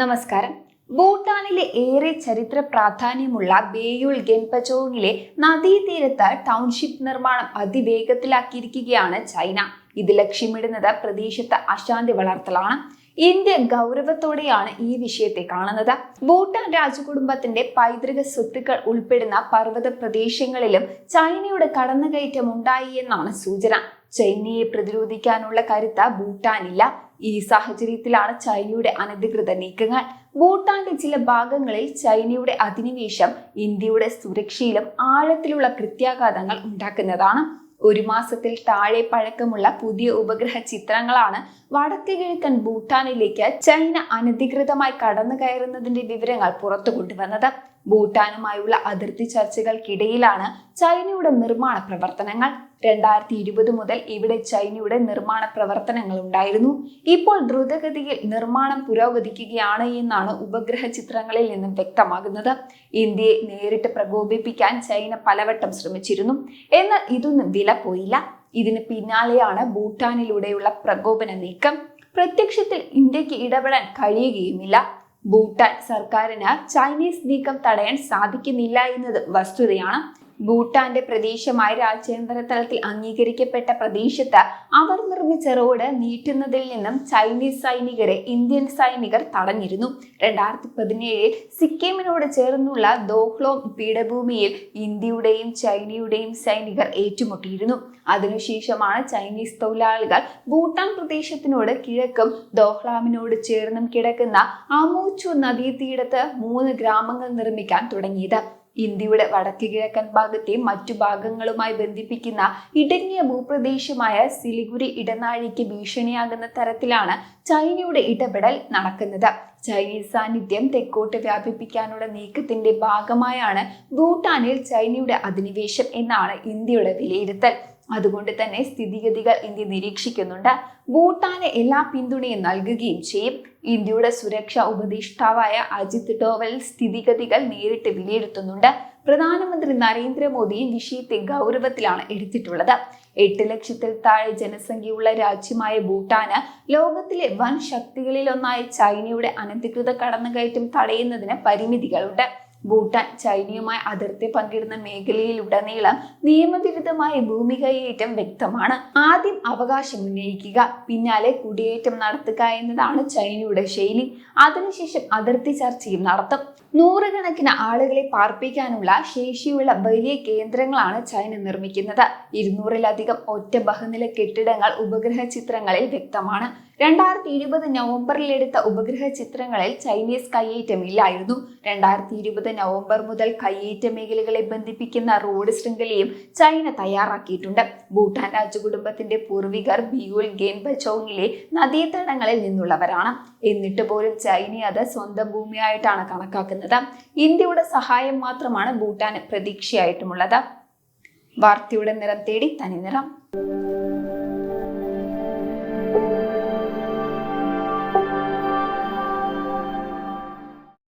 നമസ്കാരം. ഭൂട്ടാനിലെ ഏറെ ചരിത്ര പ്രാധാന്യമുള്ള ബേയുൾ ഗെൻപചോങ്ങിലെ നദീതീരത്ത് ടൗൺഷിപ്പ് നിർമ്മാണം അതിവേഗത്തിലാക്കിയിരിക്കുകയാണ് ചൈന. ഇത് ലക്ഷ്യമിടുന്നത് പ്രദേശത്ത് അശാന്തി വളർത്തലാണ്. ഇന്ത്യ ഗൗരവത്തോടെയാണ് ഈ വിഷയത്തെ കാണുന്നത്. ഭൂട്ടാൻ രാജകുടുംബത്തിന്റെ പൈതൃക സ്വത്തുക്കൾ ഉൾപ്പെടുന്ന പർവത പ്രദേശങ്ങളിലും ചൈനയുടെ കടന്നുകയറ്റം ഉണ്ടായി എന്നാണ് സൂചന. ചൈനയെ പ്രതിരോധിക്കാനുള്ള കരുത്ത് ഭൂട്ടാനില്ല. ഈ സാഹചര്യത്തിലാണ് ചൈനയുടെ അനധികൃത നീക്കങ്ങൾ. ഭൂട്ടാന്റെ ചില ഭാഗങ്ങളിൽ ചൈനയുടെ അധിനിവേശം ഇന്ത്യയുടെ സുരക്ഷയിലും ആഴത്തിലുള്ള കൃത്യാഘാതങ്ങൾ ഉണ്ടാക്കുന്നതാണ്. ഒരു മാസത്തിൽ താഴെ പഴക്കമുള്ള പുതിയ ഉപഗ്രഹ ചിത്രങ്ങളാണ് വടക്ക് കിഴക്കൻ ഭൂട്ടാനിലേക്ക് ചൈന അനധികൃതമായി കടന്നു കയറുന്നതിന്റെ വിവരങ്ങൾ പുറത്തു കൊണ്ടുവന്നത്. ഭൂട്ടാനുമായുള്ള അതിർത്തി ചർച്ചകൾക്കിടയിലാണ് ചൈനയുടെ നിർമ്മാണ പ്രവർത്തനങ്ങൾ. രണ്ടായിരത്തി ഇരുപത് മുതൽ ഇവിടെ ചൈനയുടെ നിർമ്മാണ പ്രവർത്തനങ്ങൾ ഉണ്ടായിരുന്നു. ഇപ്പോൾ ദ്രുതഗതിയിൽ നിർമ്മാണം പുരോഗതിക്കുകയാണ് എന്നാണ് ഉപഗ്രഹ ചിത്രങ്ങളിൽ നിന്നും വ്യക്തമാകുന്നത്. ഇന്ത്യയെ നേരിട്ട് പ്രകോപിപ്പിക്കാൻ ചൈന പലവട്ടം ശ്രമിച്ചിരുന്നു. എന്നാൽ ഇതൊന്നും വില പോയില്ല. ഇതിന് പിന്നാലെയാണ് ഭൂട്ടാനിലൂടെയുള്ള പ്രകോപന നീക്കം. പ്രത്യക്ഷത്തിൽ ഇന്ത്യയ്ക്ക് ഇടപെടാൻ കഴിയുകയുമില്ല. ഭൂട്ടാൻ സർക്കാരിന് ചൈനീസ് നീക്കം തടയാൻ സാധിക്കുന്നില്ല എന്നത് വസ്തുതയാണ്. ഭൂട്ടാന്റെ പ്രദേശമായി രാജ്യാന്തര തലത്തിൽ അംഗീകരിക്കപ്പെട്ട പ്രദേശത്ത് അവർ നിർമ്മിച്ച റോഡ് നീട്ടുന്നതിൽ നിന്നും ചൈനീസ് സൈനികരെ ഇന്ത്യൻ സൈനികർ തടഞ്ഞിരുന്നു. രണ്ടായിരത്തി പതിനേഴിൽ സിക്കിമിനോട് ചേർന്നുള്ള ദോഹ്ലോം പീഠഭൂമിയിൽ ഇന്ത്യയുടെയും ചൈനയുടെയും സൈനികർ ഏറ്റുമുട്ടിയിരുന്നു. അതിനുശേഷമാണ് ചൈനീസ് തൊഴിലാളികൾ ഭൂട്ടാൻ പ്രദേശത്തിനോട് കിഴക്കും ദോഹ്ലാമിനോട് ചേർന്നും കിടക്കുന്ന അമൂച്ചു നദീതീരത്ത് മൂന്ന് ഗ്രാമങ്ങൾ നിർമ്മിക്കാൻ തുടങ്ങിയത്. ഇന്ത്യയുടെ വടക്ക് കിഴക്കൻ ഭാഗത്തെ മറ്റു ഭാഗങ്ങളുമായി ബന്ധിപ്പിക്കുന്ന ഇടുങ്ങിയ ഭൂപ്രദേശമായ സിലിഗുരി ഇടനാഴിക്ക് ഭീഷണിയാകുന്ന തരത്തിലാണ് ചൈനയുടെ ഇടപെടൽ നടക്കുന്നത്. ചൈനീസ് സാന്നിധ്യം തെക്കോട്ട് വ്യാപിപ്പിക്കാനുള്ള നീക്കത്തിന്റെ ഭാഗമായാണ് ഭൂട്ടാനിൽ ചൈനയുടെ അധിനിവേശം എന്നാണ് ഇന്ത്യയുടെ വിലയിരുത്തൽ. അതുകൊണ്ട് തന്നെ സ്ഥിതിഗതികൾ ഇന്ത്യ നിരീക്ഷിക്കുന്നുണ്ട്. ഭൂട്ടാന് എല്ലാ പിന്തുണയും നൽകുകയും ചെയ്യും. ഇന്ത്യയുടെ സുരക്ഷാ ഉപദേഷ്ടാവായ അജിത് ഡോവൽ സ്ഥിതിഗതികൾ നേരിട്ട് വിലയിരുത്തുന്നുണ്ട്. പ്രധാനമന്ത്രി നരേന്ദ്രമോദി വിഷയത്തെ ഗൗരവത്തിലാണ് എടുത്തിട്ടുള്ളത്. എട്ട് ലക്ഷത്തിൽ താഴെ ജനസംഖ്യയുള്ള രാജ്യമായ ഭൂട്ടാന് ലോകത്തിലെ വൻ ശക്തികളിലൊന്നായ ചൈനയുടെ അനധികൃത കടന്നുകയറ്റം തടയുന്നതിന് പരിമിതികളുണ്ട്. ഭൂട്ടാൻ ചൈനയുമായി അതിർത്തി പങ്കിടുന്ന മേഖലയിലുടനീളം നിയമവിരുദ്ധമായ ഭൂമി കൈയേറ്റം വ്യക്തമാണ്. ആദ്യം അവകാശം ഉന്നയിക്കുക പിന്നാലെ കുടിയേറ്റം നടത്തുക എന്നതാണ് ചൈനയുടെ ശൈലി. അതിനുശേഷം അതിർത്തി ചർച്ചയും നടത്തും. നൂറുകണക്കിന് ആളുകളെ പാർപ്പിക്കാനുള്ള ശേഷിയുള്ള വലിയ കേന്ദ്രങ്ങളാണ് ചൈന നിർമ്മിക്കുന്നത്. ഇരുന്നൂറിലധികം ഒറ്റ ബഹുനില കെട്ടിടങ്ങൾ ഉപഗ്രഹ ചിത്രങ്ങളിൽ വ്യക്തമാണ്. രണ്ടായിരത്തി ഇരുപത് നവംബറിൽ എടുത്ത ഉപഗ്രഹ ചിത്രങ്ങളിൽ ചൈനീസ് കയ്യേറ്റമില്ലായിരുന്നു. രണ്ടായിരത്തി ഇരുപത് നവംബർ മുതൽ കയ്യേറ്റ മേഖലകളെ ബന്ധിപ്പിക്കുന്ന റോഡ് ശൃംഖലയും ചൈന തയ്യാറാക്കിയിട്ടുണ്ട്. ഭൂട്ടാൻ രാജകുടുംബത്തിന്റെ പൂർവികർ ബിയുൽ ഗെൻ ബച്ചോങ്ങിലെ നദീതടങ്ങളിൽ നിന്നുള്ളവരാണ്. എന്നിട്ട് പോലും ചൈന അത് സ്വന്തം ഭൂമിയായിട്ടാണ് കണക്കാക്കുന്നത്. ഇന്ത്യയുടെ സഹായം മാത്രമാണ് ഭൂട്ടാന് പ്രതീക്ഷയായിട്ടുമുള്ളത്. വാർത്തയുടെ നിറം തേടി തനി നിറം.